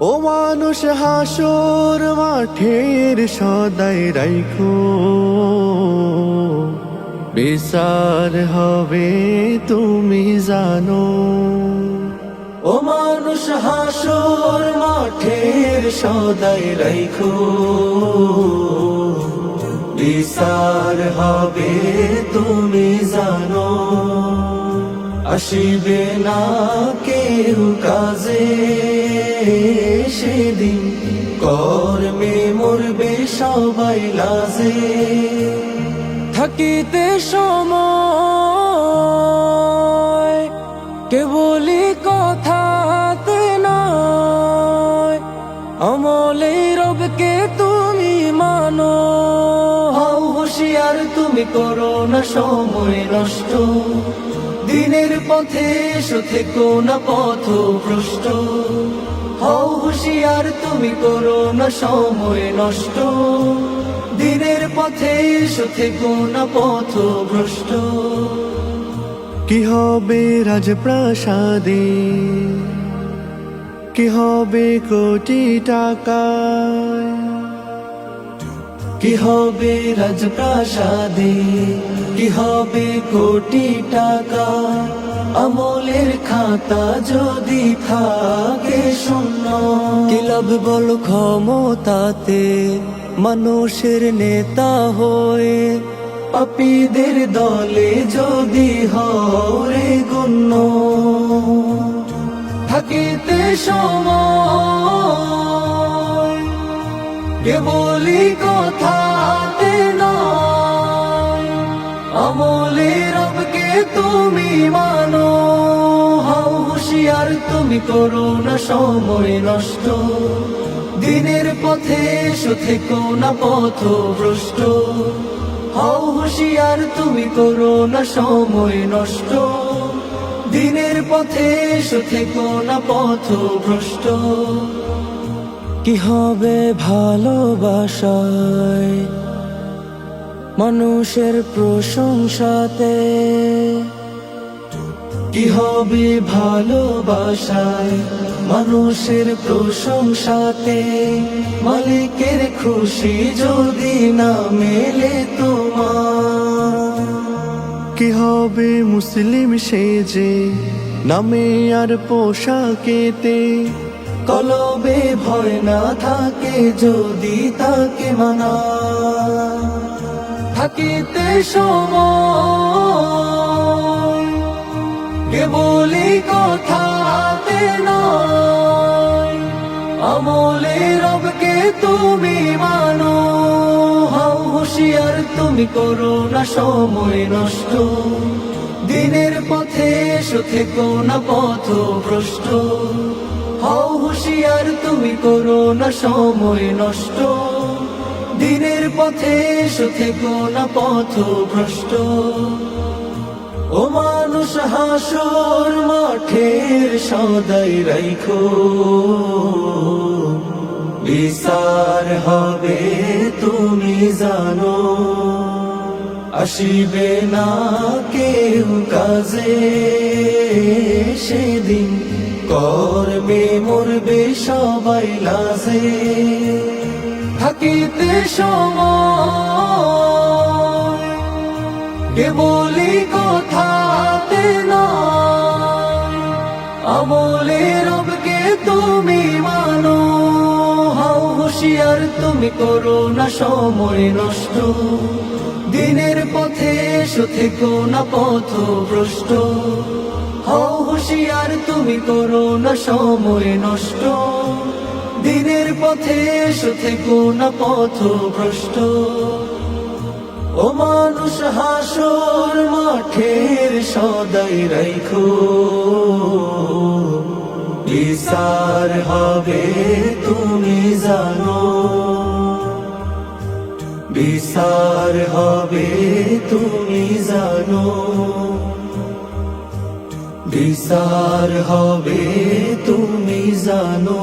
ও মানুষ, হাসর মাঠের সদাই রাইখো। বিচার হবে তুমি জানো। ও মানুষ, হাসর মাঠের সদাই রাইখো। বিচার হবে তুমি জানো। আসিবে না কেউ কাজে। কর্মে মরবে, সবাই লাজে। থাকিতে সময় কেবলি কথাতে নয়। আমলে রবকে তুমি মানো। হও হুঁশিয়ার, তুমি করো না সময় নষ্ট। দিনের পথে এসো, থেকো না পথ ভ্রষ্ট হও হুঁশিয়ার, তুমি করো না সময় নষ্ট। দিনের পথে এসো, থেকো না পথ ভ্রষ্ট কি হবে রাজপ্রাসাদে? কি হবে কোটি টাকায়? কি হবে রাজপ্রাসাদে? কি হবে কোটি টাকা? আমলের খাতা যদি থাকে শূন্য, কি লাভ বল ক্ষমতাতে? মানুষের নেতা হয়ে পাপীদের দলে যদি হরে গণ্য। থাকিতে সময় কেবলি কথাতে নয় আমলে রবকে তুমি মানো, হাও হুশিয়ার তুমি করো না সময় নষ্ট। দিনের পথে এসো থেকো না পথ ভ্রষ্ট। হাও হুশিয়ার তুমি করো না সময় নষ্ট। দিনের পথে এসো থেকো না পথ ভ্রষ্ট। কি হবে ভালোবাসায় মানুষের প্রশংসাতে? কি হবে ভালোবাসায় মানুষের প্রশংসাতে? মালিকের খুশি যদি না মেলে তোমার? কি হবে মুসলিম সে যে নামে আর পোশাকেতে? কলবে ভয় না থাকে, যদি তাকে মানা। থাকিতে সময় কেবলি কথাতে নয়, আমলে রবকে তুমি মানো। হুশিয়ার, তুমি করো না সময় নষ্ট। দিনের পথে এসো, থেকো না পথ ভ্রষ্ট হও হুশিয়ার, তুমি করো না সময় নষ্ট। দিনের পথে এসো, থেকো না পথ ভ্রষ্ট। ও মানুষ, হাসর মাঠের সদাই রাইখো। বিচার হবে, তুমি জানো। আসিবে না কেউ কাজে, সেদিন করবে মরবে সবাই লাজে। থাকিতে সময় কেবলি কথাতে না আমলে রবকে তুমি মানো, হাও হুশিয়ার তুমি করো না সময় নষ্ট। দিনের পথে এসো থেকো না পথ ভ্রষ্ট। হও হুশিয়ার, তুমি করো না সময় নষ্ট। দিনের পথে এসো থেকো না পথ ভ্রষ্ট ও মানুষ, হাসর মাঠের সদাই রাইখো। বিচার হবে, তুমি জানো। বিচার হবে, তুমি জানো। বিচার হবে তুমি জানো।